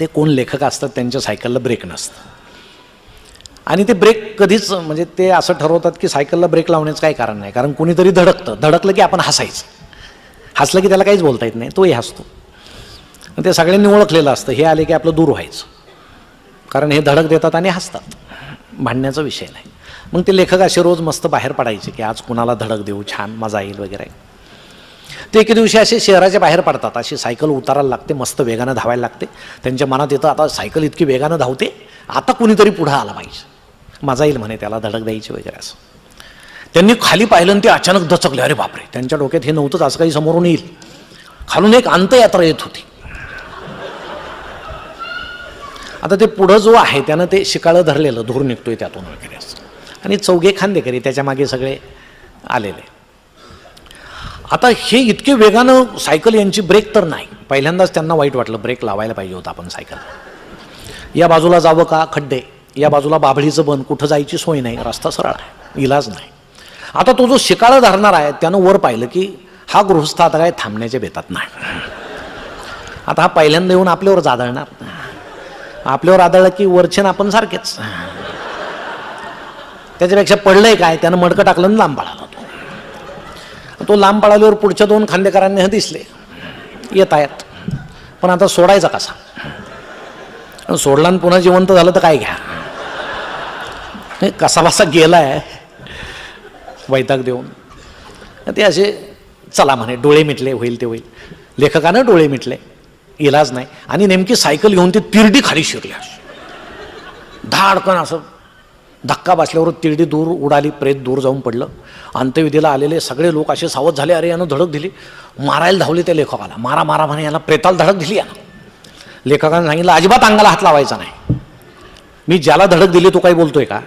ते कोण लेखक असतात त्यांच्या सायकलला ब्रेक नसतं. आणि ते ब्रेक कधीच म्हणजे ते असं ठरवतात की सायकलला ब्रेक लावण्याचं काही कारण नाही. कारण कोणीतरी धडकतं. धडकलं की आपण हसायचं. हसलं की त्याला काहीच बोलता येत नाही. तोही हसतो. ते सगळ्यांनी ओळखलेलं असतं. हे आले की आपलं दूर व्हायचं. कारण हे धडक देतात आणि हसतात. भांडण्याचा विषय नाही. मग ते लेखक असे रोज मस्त बाहेर पडायचे की आज कुणाला धडक देऊ? छान मजा येईल वगैरे. ते एके दिवशी असे शहराच्या बाहेर पडतात. अशी सायकल उतारायला लागते मस्त वेगानं धावायला लागते. त्यांच्या मनात येतं आता सायकल इतकी वेगानं धावते आता कुणीतरी पुढं आला पाहिजे. मजा येईल म्हणे त्याला धडक द्यायची वगैरे असं. त्यांनी खाली पाहिलं आणि ते अचानक दचकले अरे बापरे त्यांच्या डोक्यात हे नव्हतंच असं काही समोरून येईल. खालून एक अंतयात्रा येत होती. आता ते पुढं जो आहे त्यानं ते शिकाळं धरलेलं धूर निघतोय त्यातून वगैरे असं. आणि चौघे खांदेकरी त्याच्यामागे सगळे आलेले. आता हे इतके वेगानं सायकल यांची ब्रेक तर नाही. पहिल्यांदाच त्यांना वाईट वाटलं ब्रेक लावायला पाहिजे होता आपण सायकल. या बाजूला जावं का? खड्डे. या बाजूला बाभळीचं बन. कुठं जायची सोय नाही. रस्ता सरळ आहे. इलाज नाही. आता तो जो शिकाळं धरणार आहे त्यानं वर पाहिलं की हा गृहस्थ आता काय थांबण्याच्या बेतात नाही. आता हा पहिल्यांदा येऊन आपल्यावर जादळणार. आपल्यावर आदळलं की वरचेन आपण सारखेच. त्याच्यापेक्षा पडलंय काय? त्यानं मडकं टाकलं आणि लांब पाळालं तो लांब पळाल्यावर पुढच्या दोन खांदेकरांनी हे दिसले. येत आहेत. पण आता सोडायचा कसा? सोडला आणि पुन्हा जिवंत झालं तर काय घ्या? कसा बसा गेलाय? वैताग देऊन. ते असे चला म्हणे डोळे मिटले होईल ते होईल. लेखकानं डोळे मिटले. इलाज नाही. आणि नेमकी सायकल घेऊन ते तिरडी खाली शिरली. अशी धाडकन असं धक्का बसल्यावर तिरडी दूर उडाली प्रेत दूर जाऊन पडलं. अंत्यविधीला आलेले सगळे लोक असे सावध झाले अरे यानं धडक दिली. मारायला धावले त्या लेखकाला. मारा मारा म्हणे याला प्रेताला धडक दिली यानं. लेखकानं सांगितलं अजिबात अंगाला हात लावायचा नाही. मी ज्याला धडक दिली तो काही बोलतोय का?